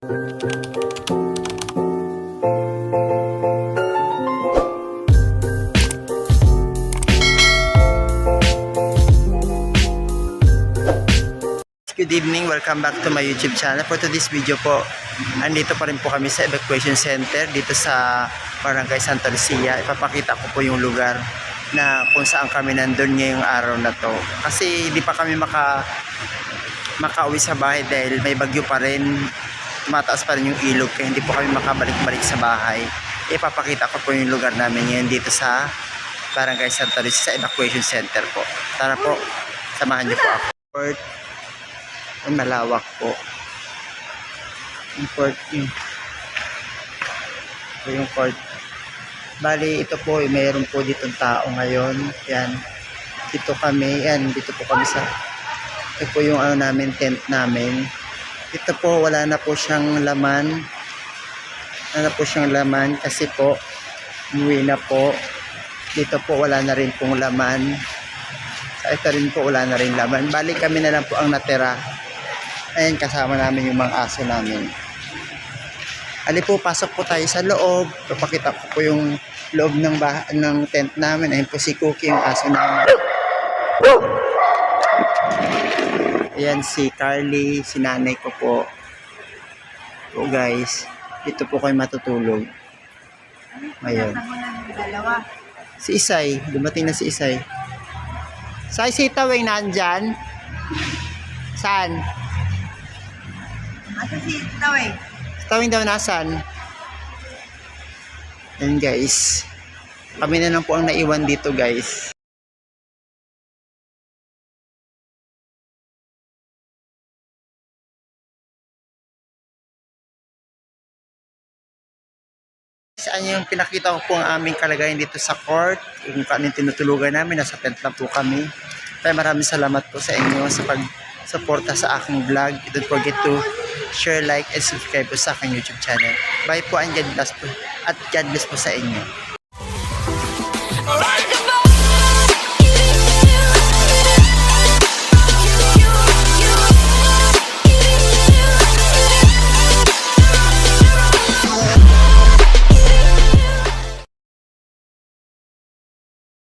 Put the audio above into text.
Good evening, welcome back to my YouTube channel. For today's video po, andito pa rin po kami sa evacuation center dito sa Barangay Santa Lucia. Ipapakita ko po yung lugar na kung saan kami nandun ngayong araw na to. Kasi hindi pa kami maka makauwi sa bahay dahil may bagyo pa rin. Mataas pa rin yung ilog kaya hindi po kami makabalik-balik sa bahay. Ipapakita ko po yung lugar namin ngayon dito sa Barangay Santa Lucia sa evacuation center po. Tara po, samahan niyo po ako. Port ay malawak po. Yung court yung ito yung court. Bali, ito po, eh, mayroon po ditong tao ngayon. Yan. Dito kami, yan, dito po kami sa ito po yung ano namin, tent namin. Ito po, wala na po siyang laman. Wala na po siyang laman kasi po, umuwi na po. Dito po, wala na rin pong laman. Sa ito rin po, wala na rin laman. Bali, kami na lang po ang natira. Ayan, kasama namin yung mga aso namin. Ali po, pasok po tayo sa loob. Papakita ko po yung loob ng, bah- ng tent namin. Ayan po si Cookie, yung aso namin. Ayan si Carly, si nanay ko po. Po guys, dito po kayo matutulog. Dalawa. Si Isay, dumating na si Isay. Say, si Tawing nandyan? Saan? Asa si Taway? Si Tawing daw nasan? Yan guys. Kami na lang po ang naiwan dito guys. Saan yung pinakita ko po ang aming kalagayan dito sa court, kung kanin tinutulugan namin, nasa tent lang po kami. Kaya maraming salamat po sa inyo sa pag-suporta sa aking vlog. Don't forget to share, like, and subscribe po sa aking YouTube channel. Bye po and God bless po. At God bless po sa inyo.